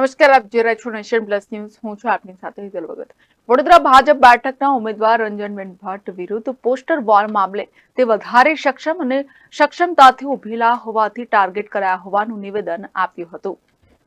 નમસ્કાર, આપ જોઈ રહ્યા છો નેશન પ્લસ ન્યૂઝ. હું છું આપની સાથે હિતલ ભગત. વડોદરા ભાજપ બેઠકના ઉમેદવાર રંજનબેન ભટ્ટ વિરુદ્ધ પોસ્ટર વોર મામલે તે વધારે સક્ષમ અને સક્ષમતાથી ઉભેલા હોવાથી ટાર્ગેટ કરાયા હોવાનું નિવેદન આપ્યું હતું.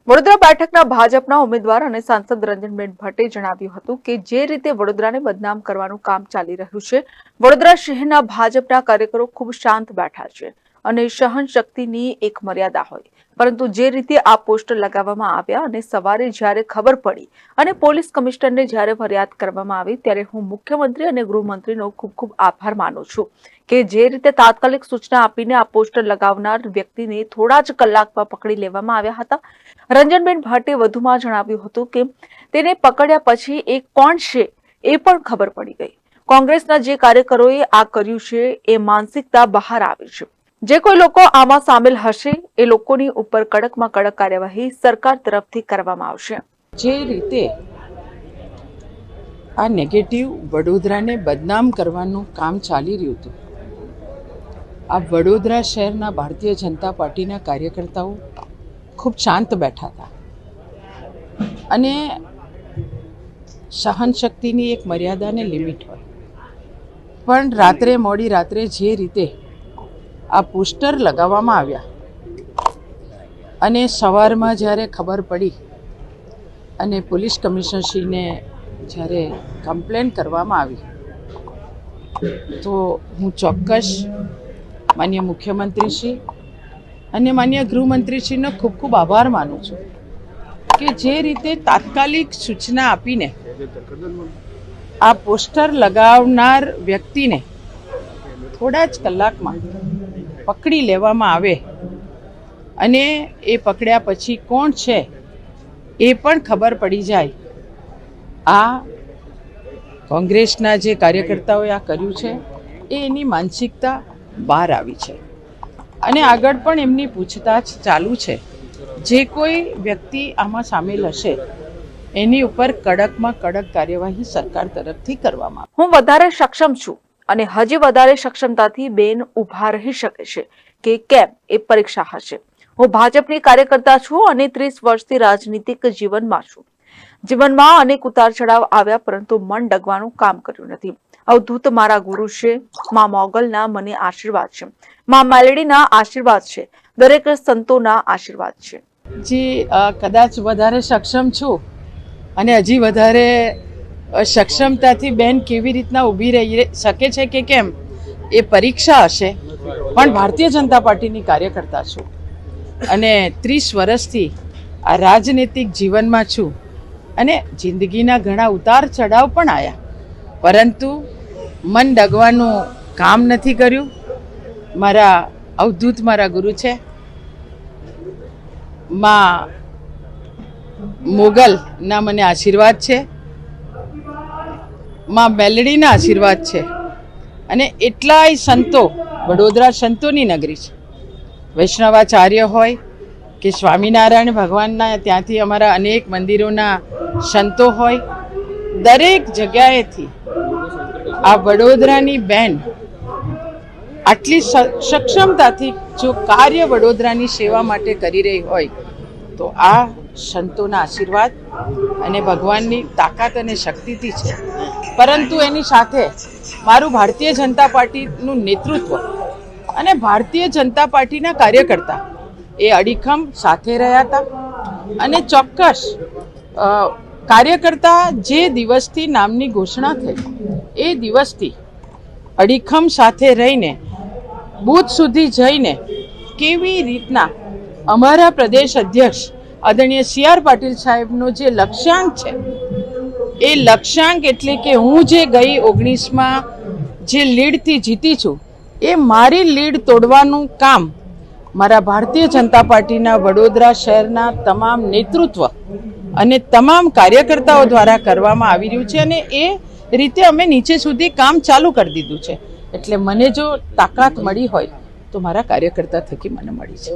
વડોદરા બેઠકના ભાજપના ઉમેદવાર અને સાંસદ રંજનબેન ભટ્ટે જણાવ્યું હતું કે જે રીતે વડોદરાને બદનામ કરવાનું કામ ચાલી રહ્યું છે, વડોદરા શહેરના ભાજપના કાર્યકરો ખૂબ શાંત બેઠા છે અને સહન શક્તિની એક મર્યાદા હોય. પરંતુ જે રીતે આ પોસ્ટર લગાવવામાં આવ્યા અને સવારે જ્યારે ખબર પડી અને પોલીસ કમિશનરને જ્યારે ફરિયાદ કરવામાં આવી, ત્યારે હું મુખ્યમંત્રી અને ગૃહમંત્રીનો ખૂબ ખૂબ આભાર માનું છું કે જે રીતે તાત્કાલિક સૂચના આપીને આ પોસ્ટર લગાવનાર વ્યક્તિને થોડા જ કલાકમાં પકડી લેવામાં આવ્યા હતા. રંજનબેન ભટ્ટે વધુમાં જણાવ્યું હતું કે તેને પકડ્યા પછી એ કોણ છે એ પણ ખબર પડી ગઈ. કોંગ્રેસના જે કાર્યકરોએ આ કર્યું છે, એ માનસિકતા બહાર આવી છે. જે કોઈ લોકો આમાં સામેલ હશે, એ લોકોની ઉપર કડકમાં કડક કાર્યવાહી સરકાર તરફથી કરવામાં આવશે. જે રીતે આ નેગેટિવ વડોદરાને બદનામ કરવાનું કામ ચાલી રહ્યું હતું, આ વડોદરા શહેરના ભારતીય જનતા પાર્ટીના કાર્યકર્તાઓ ખૂબ શાંત બેઠા હતા. અને સહનશક્તિની એક મર્યાદાને લિમિટ હોય. પણ રાત્રે મોડી રાત્રે જે રીતે આ પોસ્ટર લગાવવામાં આવ્યા. અને સવારમાં જ્યારે ખબર પડી અને પોલીસ કમિશનરશ્રીને જ્યારે કમ્પ્લેન કરવામાં આવી, તો હું ચોક્કસ માન્ય મુખ્યમંત્રીશ્રી અને માન્ય ગૃહમંત્રીશ્રીનો ખૂબ ખૂબ આભાર માનું છું કે જે રીતે તાત્કાલિક સૂચના આપીને આ પોસ્ટર લગાવનાર વ્યક્તિને થોડા જ કલાકમાં પકડી લેવામાં આવે અને એ પકડ્યા પછી કોણ છે એ પણ ખબર પડી જાય. આ કોંગ્રેસના જે કાર્યકર્તાઓએ આ કર્યું છે, એ એની માનસિકતા બહાર આવી છે. અને આગળ પણ એમની પૂછતાછ ચાલુ છે. જે કોઈ વ્યક્તિ આમાં સામેલ હશે, એની ઉપર કડકમાં કડક કાર્યવાહી સરકાર તરફથી કરવામાં હું વધારે સક્ષમ છું. અને હજી વધારે સક્ષમતાથી બેન ઊભા રહી શકે છે કે કેમ એ પરીક્ષા હશે. હું ભાજપની કાર્યકર્તા છું અને ત્રીસ વર્ષથી રાજનીતિક જીવનમાં છું. જીવનમાં અનેક ઉતાર ચઢાવ આવ્યા પરંતુ મન ડગવાનું કામ કર્યું નથી. અવધૂત મારા ગુરુ છે, મા મોગલના મને આશીર્વાદ છે. મા મેલડીના આશીર્વાદ છે, દરેક સંતોના આશીર્વાદ છે. જી કદાચ વધારે સક્ષમ છું અને હજી વધારે સક્ષમતાથી બેન કેવી રીતના ઊભી રહી શકે છે કે કેમ? એ પરીક્ષા હશે. પણ ભારતીય જનતા પાર્ટીની કાર્યકર્તા છું. અને ત્રીસ વર્ષથી આ રાજનૈતિક જીવનમાં છું. અને જિંદગીના ઘણા ઉતાર ચઢાવ પણ આવ્યા પરંતુ મન ડગવાનું કામ નથી કર્યું. મારા અવધૂત મારા ગુરુ છે. માં મોગલના મને આશીર્વાદ છે. માં મેલડીના આશીર્વાદ છે. અને એટલાય સંતો વડોદરા સંતોની નગરી છે. વૈષ્ણવાચાર્ય હોય કે સ્વામિનારાયણ ભગવાનના ત્યાંથી અમારા અનેક મંદિરોના સંતો હોય, દરેક જગ્યાએથી આ વડોદરાની બેન આટલી સક્ષમતાથી જો કાર્ય વડોદરાની સેવા માટે કરી રહી હોય, તો આ સંતોના આશીર્વાદ અને ભગવાનની તાકાત અને શક્તિથી છે. પરંતુ એની સાથે મારું ભારતીય જનતા પાર્ટીનું નેતૃત્વ અને ભારતીય જનતા પાર્ટીના કાર્યકર્તા એ અડીખમ સાથે રહ્યા હતા. અને ચોક્કસ કાર્યકર્તા જે દિવસથી નામની ઘોષણા થઈ, એ દિવસથી અડીખમ સાથે રહીને, બૂથ સુધી જઈને કેવી રીતના અમારા પ્રદેશ અધ્યક્ષ આદરણીય સી આર પાટીલ સાહેબનો જે લક્ષ્યાંક છે, એ લક્ષ્યાંક એટલે કે હું જે ગઈ ઓગણીસમાં જે લીડથી જીતી છું, એ મારી લીડ તોડવાનું કામ મારા ભારતીય જનતા પાર્ટીના વડોદરા શહેરના તમામ નેતૃત્વ અને તમામ કાર્યકર્તાઓ દ્વારા કરવામાં આવી રહ્યું છે અને એ રીતે અમે નીચે સુધી કામ ચાલુ કરી દીધું છે. એટલે મને જો તાકાત મળી હોય તો મારા કાર્યકર્તા થકી મને મળી છે.